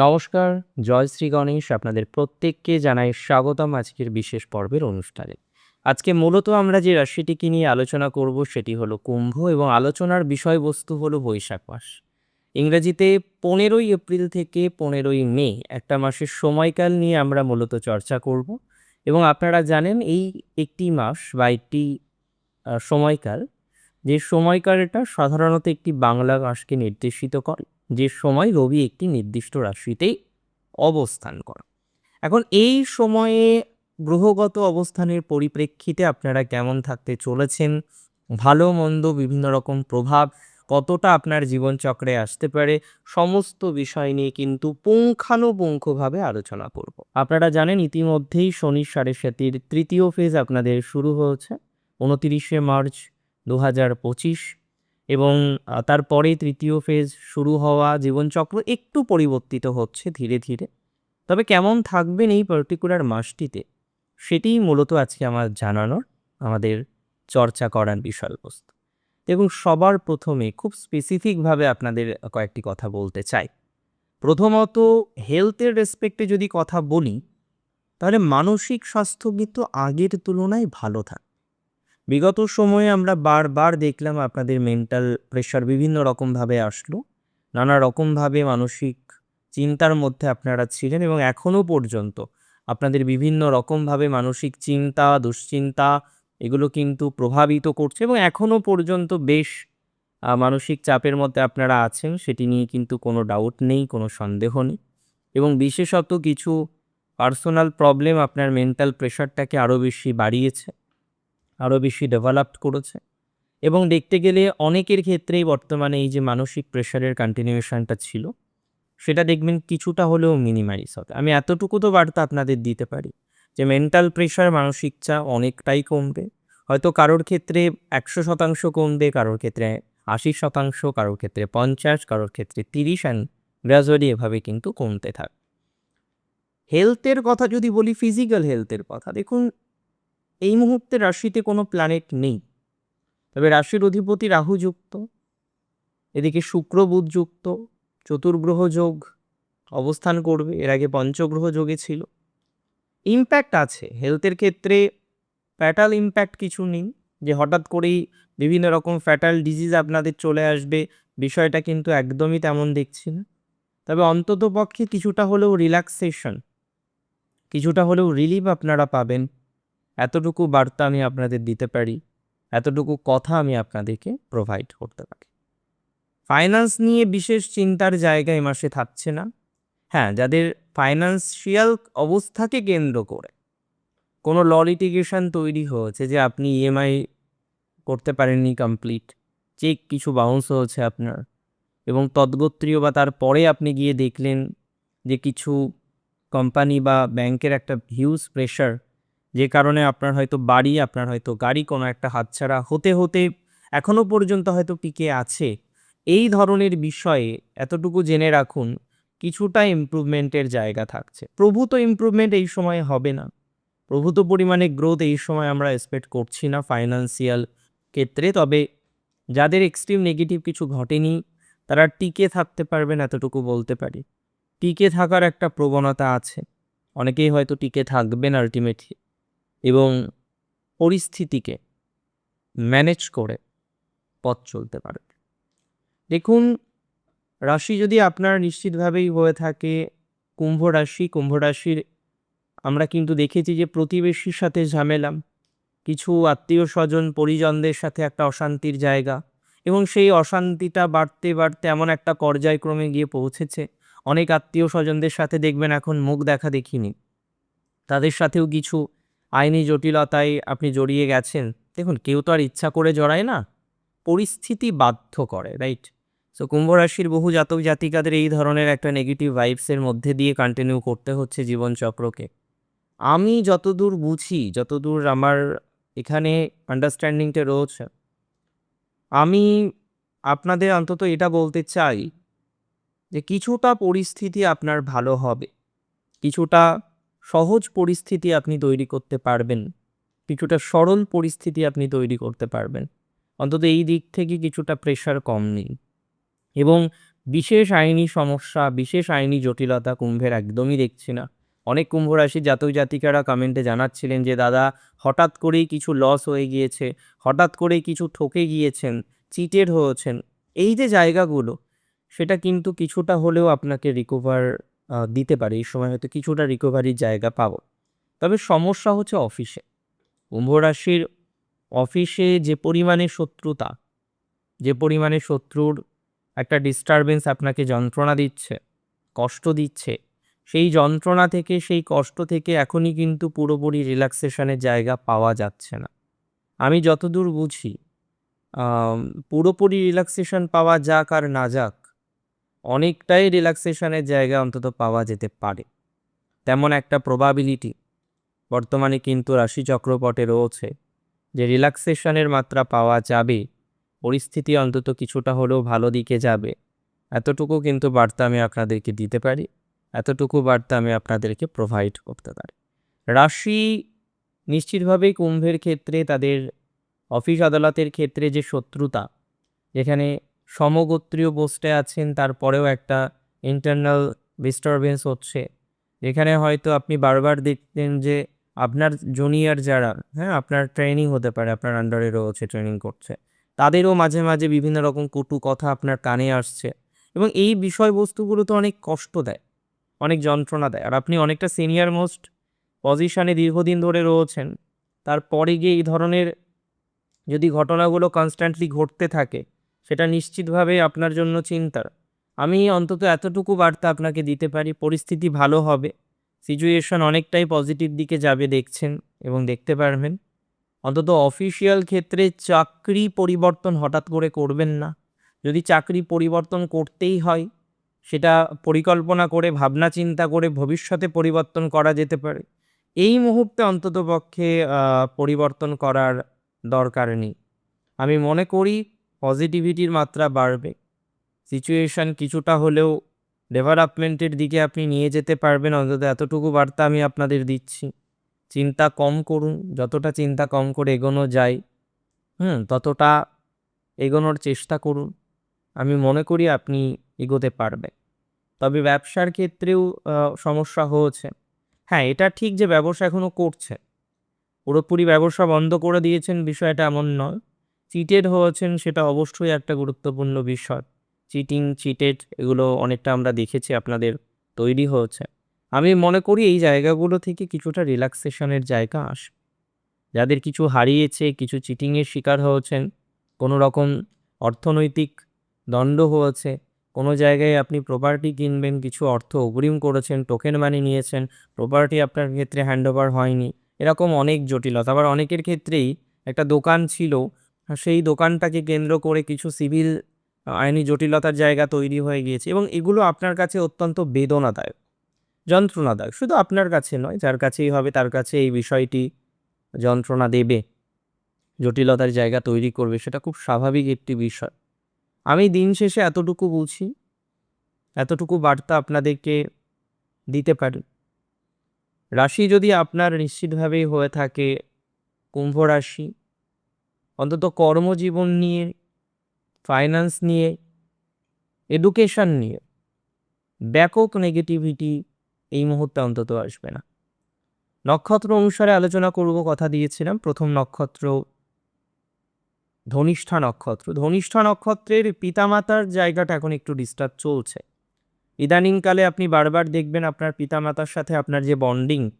নমস্কার, জয় শ্রী গণেশ আপনাদের প্রত্যেককে জানাই স্বাগতম আজকের বিশেষ পর্বের অনুষ্ঠানে। আজকে মূলত আমরা যে রাশিটিকে নিয়ে আলোচনা করব সেটি হলো কুম্ভ এবং আলোচনার বিষয়বস্তু হলো বৈশাখ মাস। ইংরেজিতে পনেরোই এপ্রিল থেকে পনেরোই মে একটা মাসের সময়কাল নিয়ে আমরা মূলত চর্চা করব এবং আপনারা জানেন এই একটি মাস বা একটি সময়কাল যে সময়কালটা সাধারণত একটি বাংলা মাসকে নির্দেশিত করে। যে সময় রবি একটি নির্দিষ্ট রাশিতেই অবস্থান করে এখন এই সময়ে গ্রহগত অবস্থানের পরিপ্রেক্ষিতে আপনারা কেমন থাকতে চলেছেন? ভালো, মন্দ, বিভিন্ন রকম প্রভাব কতটা আপনার জীবনচক্রে আসতে পারে? সমস্ত বিষয় নিয়ে কিন্তু পুঙ্খানুপুঙ্খভাবে আলোচনা করব। আপনারা জানেন ইতিমধ্যেই শনি সাড়ে সাতির তৃতীয় ফেজ আপনাদের শুরু হয়েছে। উনতিরিশে মার্চ দু হাজার পঁচিশ। এবং তারপরে তৃতীয় ফেজ শুরু হওয়া জীবনচক্র একটু পরিবর্তিত হচ্ছে ধীরে ধীরে। তবে কেমন থাকবেন এই পার্টিকুলার মাসটিতে, সেটিই মূলত আজকে আমার জানানোর, আমাদের চর্চা করার বিষয়বস্তু। এবং সবার প্রথমে খুব স্পেসিফিকভাবে আপনাদের কয়েকটি কথা বলতে চাই। প্রথমত হেলথের রেসপেক্টে যদি কথা বলি, তাহলে মানসিক স্বাস্থ্য কিন্তু আগের তুলনায় ভালো থাকে। বিগত সময়ে আমরা বারবার দেখলাম আপনাদের মেন্টাল প্রেশার বিভিন্ন রকমভাবে আসলো। নানা রকমভাবে মানসিক চিন্তার মধ্যে আপনারা ছিলেন এবং এখনও পর্যন্ত আপনাদের বিভিন্ন রকমভাবে মানসিক চিন্তা, দুশ্চিন্তা এগুলো কিন্তু প্রভাবিত করছে এবং এখনও পর্যন্ত বেশ মানসিক চাপের মধ্যে আপনারা আছেন সেটি নিয়ে কিন্তু কোনো ডাউট নেই, কোনো সন্দেহ নেই এবং বিশেষত কিছু পার্সোনাল প্রবলেম আপনার মেন্টাল প্রেশারটাকে আরও বেশি বাড়িয়েছে। আরও বেশি ডেভেলপড করেছে। এবং দেখতে গেলে অনেকের ক্ষেত্রেই বর্তমানে এই যে মানসিক প্রেশারের কন্টিনিউশনটা ছিল, সেটা দেখবেন কিছুটা হলেও মিনিমাইজ হবে। আমি এতটুকু তো বার্তা আপনাদের দিতে পারি যে মেন্টাল প্রেশার মানসিক চাপ অনেকটাই কমবে। হয়তো কারোর ক্ষেত্রে একশো শতাংশ কমবে, কারোর ক্ষেত্রে আশি শতাংশ, কারোর ক্ষেত্রে পঞ্চাশ, কারোর ক্ষেত্রে তিরিশ অ্যান্ড গ্রাজুয়ালি এভাবে কিন্তু কমতে থাকবে হেলথের কথা যদি বলি ফিজিক্যাল হেলথের কথা, দেখুন এই মুহূর্তে রাশিতে কোনো প্ল্যানেট নেই। তবে রাশির অধিপতি রাহু যুক্ত, এদিকে শুক্র বুধ যুক্ত, চতুর্গ্রহ যোগ অবস্থান করবে, এর আগে পঞ্চগ্রহ যোগে ছিল। ইম্প্যাক্ট আছে হেলথের ক্ষেত্রে ফ্যাটাল ইম্প্যাক্ট কিছু নেই, যে হঠাৎ করেই বিভিন্ন রকম ফ্যাটাল ডিজিজ আপনাদের চলে আসবে, বিষয়টা কিন্তু একদমই তেমন দেখছি না। তবে অন্তত পক্ষে কিছুটা হলেও রিল্যাক্সেশন কিছুটা হলেও রিলিফ আপনারা পাবেন। এতটুকু বার্তা আমি আপনাদের দিতে পারি, এতটুকু কথা আমি আপনাদেরকে প্রোভাইড করতে পারি। ফাইন্যান্স নিয়ে বিশেষ চিন্তার জায়গা এ মাসে থাকছে না। হ্যাঁ যাদের ফাইন্যান্সিয়াল অবস্থাকে কেন্দ্র করে কোনো ল লিটিগেশন তৈরি হয়েছে যে আপনি ইএমআই করতে পারেননি কমপ্লিট চেক কিছু বাউন্স হয়েছে আপনার এবং তদ্গোত্রীয় বা তারপরে আপনি গিয়ে দেখলেন যে কিছু কোম্পানি বা ব্যাংকের একটা হিউজ প্রেশার যে কারণে আপনার হয়তো বাড়ি, আপনার হয়তো গাড়ি কোনো একটা হাতছাড়া হতে হতে এখনও পর্যন্ত হয়তো টিকে আছে। এই ধরনের বিষয়ে এতটুকু জেনে রাখুন, কিছুটা ইমপ্রুভমেন্টের জায়গা থাকছে। প্রভূত ইমপ্রুভমেন্ট এই সময়ে হবে না। প্রভূত পরিমাণে গ্রোথ এই সময় আমরা এক্সপেক্ট করছি না ফাইন্যান্সিয়াল ক্ষেত্রে, তবে যাদের এক্সট্রিম নেগেটিভ কিছু ঘটেনি, তারা টিকে থাকতে পারবেন এতটুকু বলতে পারি। টিকে থাকার একটা প্রবণতা আছে। অনেকেই হয়তো টিকে থাকবেন আলটিমেটলি এবং পরিস্থিতিকে ম্যানেজ করে পথ চলতে পারে। দেখুন, রাশি যদি আপনার নিশ্চিতভাবেই হয়ে থাকে, কুম্ভ রাশি, কুম্ভ রাশির আমরা কিন্তু দেখেছি যে প্রতিবেশীর সাথে ঝামেলাম কিছু আত্মীয় স্বজন, পরিজনদের সাথে একটা অশান্তির জায়গা এবং সেই অশান্তিটা বাড়তে বাড়তে এমন একটা পর্যায়ক্রমে গিয়ে পৌঁছেছে। অনেক আত্মীয় স্বজনদের সাথে দেখবেন এখন মুখ দেখা দেখিনি। তাদের সাথেও কিছু আইনি জটিলতায় আপনি জড়িয়ে গেছেন, দেখুন, কেউ তো আর ইচ্ছা করে জড়ায় না। পরিস্থিতি বাধ্য করে রাইট সো কুম্ভ রাশির বহু জাতক জাতিকাদের এই ধরনের একটা নেগেটিভ ভাইবসের মধ্যে দিয়ে কন্টিনিউ করতে হচ্ছে জীবনচক্রকে। আমি যতদূর বুঝি, যতদূর আমার এখানে আন্ডারস্ট্যান্ডিংটা রয়েছে, আমি আপনাদের অন্তত এটা বলতে চাই যে কিছুটা পরিস্থিতি আপনার ভালো হবে, কিছুটা সহজ পরিস্থিতি আপনি তৈরি করতে পারবেন। কিছুটা সরল পরিস্থিতি আপনি তৈরি করতে পারবেন। অন্তত এই দিক থেকে কিছুটা প্রেশার কম নেই এবং বিশেষ আইনি সমস্যা, বিশেষ আইনি জটিলতা কুম্ভের একদমই দেখছি না। অনেক কুম্ভ রাশির জাতক জাতিকারা কমেন্টে জানাচ্ছিলেন যে, দাদা, হঠাৎ করেই কিছু লস হয়ে গিয়েছে, হঠাৎ করেই কিছু ঠকে গিয়েছেন চিটেড হয়েছেন। এই যে জায়গাগুলো, সেটা কিন্তু কিছুটা হলেও আপনাকে রিকভার দিতে পারে। এই সময় হয়তো কিছুটা রিকভারির জায়গা পাবো। তবে সমস্যা হচ্ছে অফিসে। কুম্ভ রাশির অফিসে যে পরিমাণে শত্রুতা, যে পরিমাণে শত্রুর একটা ডিস্টারবেন্স আপনাকে যন্ত্রণা দিচ্ছে, কষ্ট দিচ্ছে, সেই যন্ত্রণা থেকে, সেই কষ্ট থেকে এখনই কিন্তু পুরোপুরি রিল্যাক্সেশনের জায়গা পাওয়া যাচ্ছে না। আমি যতদূর বুঝি পুরোপুরি রিল্যাক্সেশন পাওয়া যাক আর না যাক অনেকটাই রিল্যাক্সেশনের জায়গা অন্তত পাওয়া যেতে পারে। তেমন একটা প্রবাবিলিটি বর্তমানে কিন্তু রাশি চক্রপটে রয়েছে যে রিল্যাক্সেশনের মাত্রা পাওয়া যাবে, পরিস্থিতি অন্তত কিছুটা হলেও ভালো দিকে যাবে। এতটুকু কিন্তু বার্তা আমি আপনাদেরকে দিতে পারি, এতটুকু বার্তা আমি আপনাদেরকে প্রোভাইড করতে পারি। রাশি নিশ্চিতভাবেই কুম্ভের ক্ষেত্রে তাদের অফিস আদালতের ক্ষেত্রে যে শত্রুতা, যেখানে সমগোত্রীয় পোস্টে আছেন, তারপরেও একটা ইন্টারনাল ডিস্টারবেন্স হচ্ছে। যেখানে হয়তো আপনি বারবার দেখতেন যে আপনার জুনিয়র যারা হ্যাঁ আপনার ট্রেনিং হতে পারে, আপনার আন্ডারে রয়েছে ট্রেনিং করছে, তাদেরও মাঝে মাঝে বিভিন্ন রকম কটু কথা আপনার কানে আসছে এবং এই বিষয়বস্তুগুলো তো অনেক কষ্ট দেয়, অনেক যন্ত্রণা দেয়। আর আপনি অনেকটা সিনিয়র মোস্ট পজিশনে দীর্ঘদিন ধরে রয়েছেন, তারপরে গিয়ে এই ধরনের যদি ঘটনাগুলো কনস্ট্যান্টলি ঘটতে থাকে সেটা নিশ্চিতভাবে আপনার জন্য চিন্তার। আমি অন্তত এতটুকু বার্তা আপনাকে দিতে পারি, পরিস্থিতি ভালো হবে। সিচুয়েশন অনেকটাই পজিটিভ দিকে যাবে দেখছেন এবং দেখতে পারবেন। অন্তত অফিসিয়াল ক্ষেত্রে চাকরি পরিবর্তন হঠাৎ করে করবেন না। যদি চাকরি পরিবর্তন করতেই হয়, সেটা পরিকল্পনা করে, ভাবনা চিন্তা করে ভবিষ্যতে পরিবর্তন করা যেতে পারে। এই মুহূর্তে অন্তত পক্ষে পরিবর্তন করার দরকার নেই। আমি মনে করি পজিটিভিটির মাত্রা বাড়বে। সিচুয়েশান কিছুটা হলেও ডেভেলপমেন্টের দিকে আপনি নিয়ে যেতে পারবেন। অন্তত এতটুকু বার্তা আমি আপনাদের দিচ্ছি। চিন্তা কম করুন, যতটা চিন্তা কম করে এগোনো যায়, হুম, ততটা এগোনোর চেষ্টা করুন। আমি মনে করি আপনি এগোতে পারবেন। তবে ব্যবসার ক্ষেত্রেও সমস্যা হয়েছে। হ্যাঁ এটা ঠিক যে ব্যবসা এখনও করছে। পুরোপুরি ব্যবসা বন্ধ করে দিয়েছেন বিষয়টা এমন নয়। চিটেড হয়েছেন সেটা অবশ্যই একটা গুরুত্বপূর্ণ বিষয়। চিটিং চিটেড এগুলো অনেকটা আমরা দেখেছি, আপনাদের তৈরি হয়েছে। আমি মনে করি এই জায়গাগুলো থেকে কিছুটা রিল্যাক্সেশনের জায়গা আস। যাদের কিছু হারিয়েছে, কিছু চিটিংয়ের শিকার হয়েছেন, কোনো রকম অর্থনৈতিক দণ্ড হয়েছে, কোনো জায়গায় আপনি প্রপার্টি কিনবেন, কিছু অর্থ অগ্রিম করেছেন টোকেন মানি নিয়েছেন প্রপার্টি আপনার ক্ষেত্রে হ্যান্ডওভার হয়নি, এরকম অনেক জটিলতা। আবার অনেকের ক্ষেত্রেই একটা দোকান ছিল সেই দোকানটাকে কেন্দ্র করে কিছু সিভিল আইনি জটিলতার জায়গা তৈরি হয়ে গিয়েছে এবং এগুলো আপনার কাছে অত্যন্ত বেদনাদায়ক, যন্ত্রণাদায়ক। শুধু আপনার কাছে নয়, যার কাছেই হবে তার কাছে এই বিষয়টি যন্ত্রণা দেবে, জটিলতার জায়গা তৈরি করবে, সেটা খুব স্বাভাবিক একটি বিষয়। আমি দিন শেষে এতটুকু বলছি এতটুকু বার্তা আপনাদেরকে দিতে পারি। রাশি যদি আপনার নিশ্চিতভাবেই হয়ে থাকে, কুম্ভ রাশি অন্তত কর্মজীবন নিয়ে ফাইন্যান্স নিয়ে এডুকেশন নিয়ে ব্যাপক নেগেটিভিটি এই মুহূর্তে অন্তত আসবে না। নক্ষত্র অনুসারে আলোচনা করব, কথা দিয়েছিলাম। প্রথম নক্ষত্র ধনিষ্ঠা নক্ষত্র। ধনিষ্ঠা নক্ষত্রের পিতামাতার জায়গাটা এখন একটু ডিস্টার্ব চলছে। ইদানিংকালে আপনি বারবার দেখবেন আপনার পিতামাতার সাথে আপনার যে বন্ডিং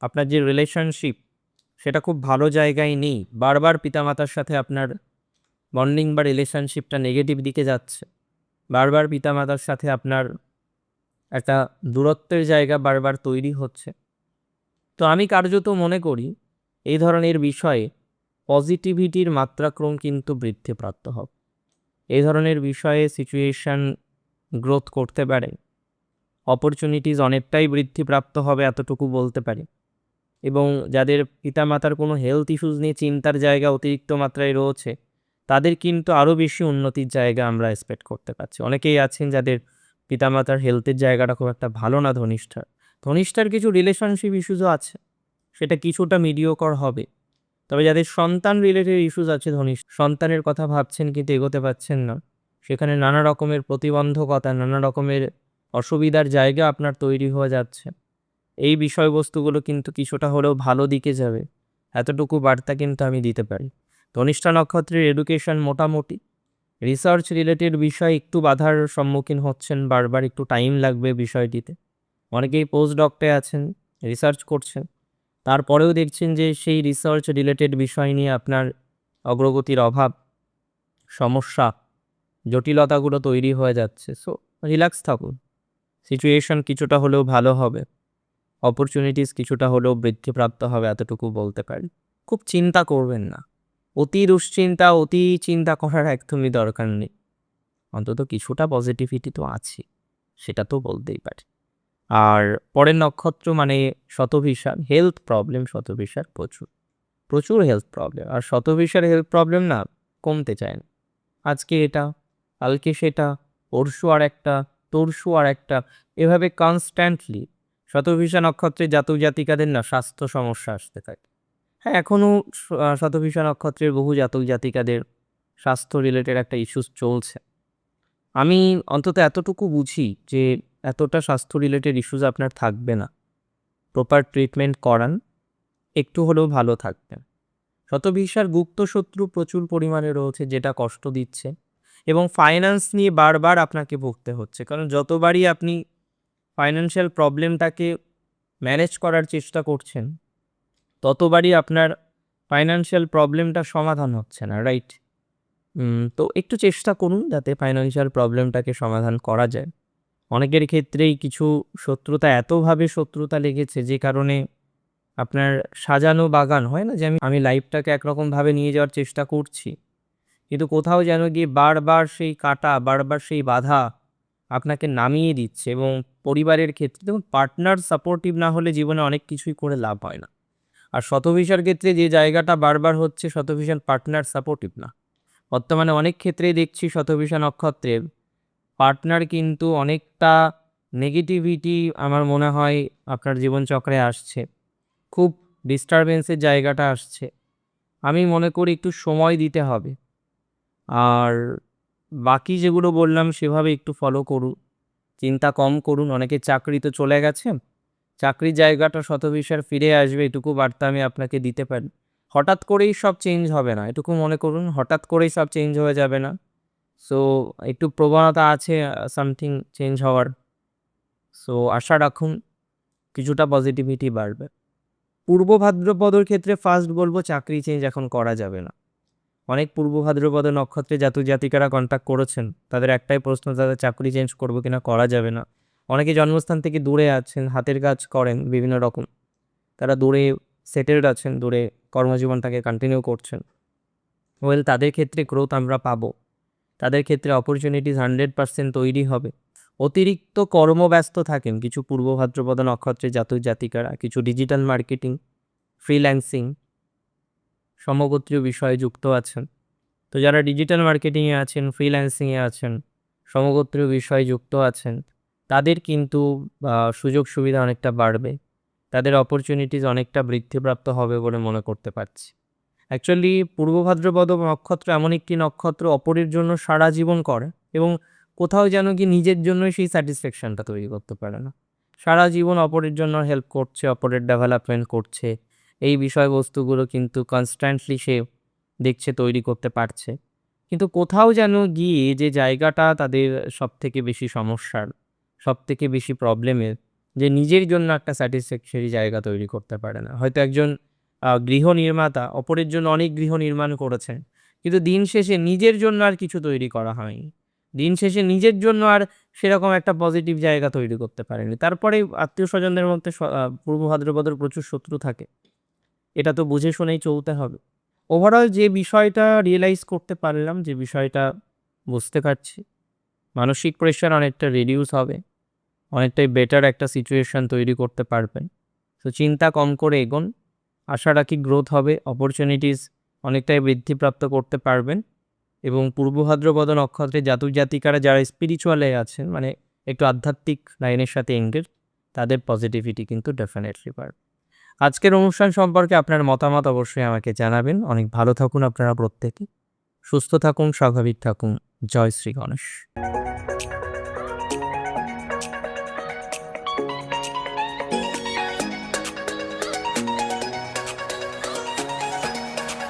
আপনার যে রিলেশনশিপ সেটা খুব ভালো জায়গায় নেই। বারবার পিতামাতার সাথে আপনার বন্ডিং বা রিলেশনশিপটা নেগেটিভ দিকে যাচ্ছে। বারবার পিতামাতার সাথে আপনার একটা দূরত্বের জায়গা বারবার তৈরি হচ্ছে। তো আমি কার্যত মনে করি, এই ধরনের বিষয়ে পজিটিভিটির মাত্রাক্রম কিন্তু বৃদ্ধিপ্রাপ্ত হবে। এই ধরনের বিষয়ে সিচুয়েশান গ্রোথ করতে পারে। অপরচুনিটিস অনেকটাই বৃদ্ধিপ্রাপ্ত হবে এতটুকু বলতে পারি। এবং যাদের পিতামাতার কোনো হেলথ ইস্যুস নিয়ে চিন্তার জায়গা অতিরিক্ত মাত্রায় রয়েছে, তাদের কিন্তু আরও বেশি উন্নতির জায়গা আমরা এক্সপেক্ট করতে পারছি। অনেকেই আছেন যাদের পিতামাতার হেলথের জায়গাটা খুব একটা ভালো না, ধনিষ্ঠার। ধনিষ্ঠার কিছু রিলেশনশিপ ইস্যুজও আছে, সেটা কিছুটা মিডিওকর হবে। তবে যাদের সন্তান রিলেটেড ইস্যুস আছে ধনিষ্ঠ সন্তানের কথা ভাবছেন কিন্তু এগোতে পারছেন না। সেখানে নানা রকমের প্রতিবন্ধকতা, নানা রকমের অসুবিধার জায়গা আপনার তৈরি হয়ে যাচ্ছে। এই বিষয়বস্তুগুলো কিন্তু কিছুটা হলেও ভালো দিকে যাবে। এতটুকু বার্তা কিন্তু আমি দিতে পারি। ধনিষ্ঠা নক্ষত্রের এডুকেশন মোটামুটি। রিসার্চ রিলেটেড বিষয় একটু বাধার সম্মুখীন হচ্ছেন, বারবার একটু টাইম লাগবে বিষয়টিতে। অনেকেই পোস্ট ডক্টরে আছেন রিসার্চ করছেন। তারপরেও দেখছেন যে সেই রিসার্চ রিলেটেড বিষয় নিয়ে আপনার অগ্রগতির অভাব, সমস্যা, জটিলতাগুলো তৈরি হয়ে যাচ্ছে। সো রিল্যাক্স থাকুন। সিচুয়েশন কিছুটা হলেও ভালো হবে। অপরচুনিটিস কিছুটা হলেও বৃদ্ধিপ্রাপ্ত হবে এতটুকু বলতে পারি। খুব চিন্তা করবেন না। অতি দুশ্চিন্তা, অতি চিন্তা করার একদমই দরকার নেই। অন্তত কিছুটা পজিটিভিটি তো আছে সেটা তো বলতেই পারি। আর পরের নক্ষত্র মানে শতভিসার হেলথ প্রবলেম শতভিসার প্রচুর। প্রচুর হেলথ প্রবলেম আর শতভিসার হেলথ প্রবলেম না কমতে চায় না। আজকে এটা, কালকে সেটা, পরশু আর একটা, তরশু আর একটা, এভাবে কনস্ট্যান্টলি শতভিসা নক্ষত্রের জাতক জাতিকাদের না স্বাস্থ্য সমস্যা আসতে থাকে। হ্যাঁ এখনও শতভিষা নক্ষত্রের বহু জাতক জাতিকাদের স্বাস্থ্য রিলেটেড একটা ইস্যুস চলছে। আমি অন্তত এতটুকু বুঝি যে এতটা স্বাস্থ্য রিলেটেড ইস্যুস আপনার থাকবে না। প্রপার ট্রিটমেন্ট করান, একটু হলেও ভালো থাকবেন। শতভিসার গুপ্ত শত্রু প্রচুর পরিমাণে রয়েছে, যেটা কষ্ট দিচ্ছে এবং ফাইন্যান্স নিয়ে বারবার আপনাকে ভুগতে হচ্ছে। কারণ যতবারই আপনি ফাইন্যান্সিয়াল প্রবলেমটাকে ম্যানেজ করার চেষ্টা করছেন, ততবারই আপনার ফাইন্যান্সিয়াল প্রবলেমটা সমাধান হচ্ছে না রাইট তো একটু চেষ্টা করুন যাতে ফাইন্যান্সিয়াল প্রবলেমটাকে সমাধান করা যায়। অনেকের ক্ষেত্রেই কিছু শত্রুতা, এতভাবে শত্রুতা লেগেছে যে কারণে আপনার সাজানো বাগান, হয় না যে আমি আমি লাইফটাকে একরকমভাবে নিয়ে যাওয়ার চেষ্টা করছি, কিন্তু কোথাও যেন গিয়ে বারবার সেই কাটা, বারবার সেই বাধা আপনাকে নামিয়ে দিচ্ছে এবং পরিবারের ক্ষেত্রে দেখুন পার্টনার সাপোর্টিভ না হলে জীবনে অনেক কিছুই করে লাভ হয় না। আর শতভিসার ক্ষেত্রে যে জায়গাটা বারবার হচ্ছে, শতভিসার পার্টনার সাপোর্টিভ না। বর্তমানে অনেক ক্ষেত্রেই দেখছি শতভিসা নক্ষত্রের পার্টনার কিন্তু অনেকটা নেগেটিভিটি আমার মনে হয় আপনার জীবনচক্রে আসছে। খুব ডিস্টারবেন্সের জায়গাটা আসছে। আমি মনে করি একটু সময় দিতে হবে। আর বাকি যেগুলো বললাম সেভাবে একটু ফলো করুন। চিন্তা কম করুন, অনেকে চাকরি তো চলে গেছে। চাকরির জায়গাটা শতবিশার ফিরে আসবে, এটুকু বার্তা আমি আপনাকে দিতে পারি। হঠাৎ করেই সব চেঞ্জ হবে না, এটুকু মনে করুন, হঠাৎ করেই সব চেঞ্জ হয়ে যাবে না। সো একটু প্রবণতা আছে সামথিং চেঞ্জ হওয়ার। সো আশা রাখুন, কিছুটা পজিটিভিটি বাড়বে। পূর্ব ভাদ্রপদর ক্ষেত্রে ফার্স্ট বলব, চাকরি চেঞ্জ এখন করা যাবে না। অনেক পূর্ব ভাদ্রপদ নক্ষত্রে জাতক জাতিকারা কন্ট্যাক্ট করেছেন। তাদের একটাই প্রশ্ন, তাদের চাকরি চেঞ্জ করব কিনা, করা যাবে না। অনেকে জন্মস্থান থেকে দূরে আছেন, হাতের কাজ করেন বিভিন্ন রকম। তারা দূরে সেটেলড আছেন, দূরে কর্মজীবনটাকে কন্টিনিউ করছেন। ওয়েল তাদের ক্ষেত্রে গ্রোথ আমরা পাবো। তাদের ক্ষেত্রে অপরচুনিটিস হান্ড্রেড পার্সেন্ট তৈরি হবে। অতিরিক্ত কর্মব্যস্ত থাকেন কিছু পূর্ব ভাদ্রপদ নক্ষত্রে জাতক জাতিকারা, কিছু ডিজিটাল মার্কেটিং ফ্রিল্যান্সিং সমগোত্রীয় বিষয়ে যুক্ত আছেন। তো যারা ডিজিটাল মার্কেটিংয়ে আছেন ফ্রিল্যান্সিংয়ে আছেন, সমগোত্রীয় বিষয়ে যুক্ত আছেন, তাদের কিন্তু সুযোগ সুবিধা অনেকটা বাড়বে। তাদের অপরচুনিটিস অনেকটা বৃদ্ধিপ্রাপ্ত হবে বলে মনে করতে পারছি। অ্যাকচুয়ালি পূর্ব ভাদ্রপদ নক্ষত্র এমন একটি নক্ষত্র অপরের জন্য সারা জীবন করে এবং কোথাও যেন কি নিজের জন্যই সেই স্যাটিসফ্যাকশনটা তৈরি করতে পারে না। সারা জীবন অপরের জন্য হেল্প করছে, অপরের ডেভেলপমেন্ট করছে এই বিষয়বস্তুগুলো কিন্তু কনস্ট্যান্টলি সে দেখছে, তৈরি করতে পারছে। কিন্তু কোথাও যেন গিয়ে যে জায়গাটা তাদের সব থেকে বেশি সমস্যার সব থেকে বেশি প্রবলেমের যে নিজের জন্য একটা স্যাটিসফ্যাকশারি জায়গা তৈরি করতে পারে না। হয়তো একজন গৃহ নির্মাতা, অপরের জন্য অনেক গৃহ নির্মাণ করেছেন, কিন্তু দিন শেষে নিজের জন্য আর কিছু তৈরি করা হয়নি। দিন শেষে নিজের জন্য আর সেরকম একটা পজিটিভ জায়গা তৈরি করতে পারেনি। তারপরে আত্মীয় স্বজনদের মধ্যে পূর্ব ভাদ্রপদের প্রচুর শত্রু থাকে। এটা তো বুঝে শুনেই চলতে হবে। ওভারঅল যে বিষয়টা রিয়েলাইজ করতে পারলাম, যে বিষয়টা বুঝতে পারছি, মানসিক প্রেশার অনেকটা রিডিউস হবে, অনেকটাই বেটার একটা সিচুয়েশান তৈরি করতে পারবেন। তো চিন্তা কম করে এগোন, আশা রাখি গ্রোথ হবে অপরচুনিটিস অনেকটাই বৃদ্ধিপ্রাপ্ত করতে পারবেন এবং পূর্ব ভাদ্রপদ নক্ষত্রে জাতক জাতিকারা যারা স্পিরিচুয়ালে আছেন মানে একটু আধ্যাত্মিক লাইনের সাথে এঙ্গেজ তাদের পজিটিভিটি কিন্তু ডেফিনেটলি পারবে আজকের অনুষ্ঠান সম্পর্কে আপনার মতামত অবশ্যই আমাকে জানাবেন। অনেক ভালো থাকুন আপনারা প্রত্যেকে। সুস্থ থাকুন, স্বাভাবিক থাকুন। জয় শ্রী গণেশ।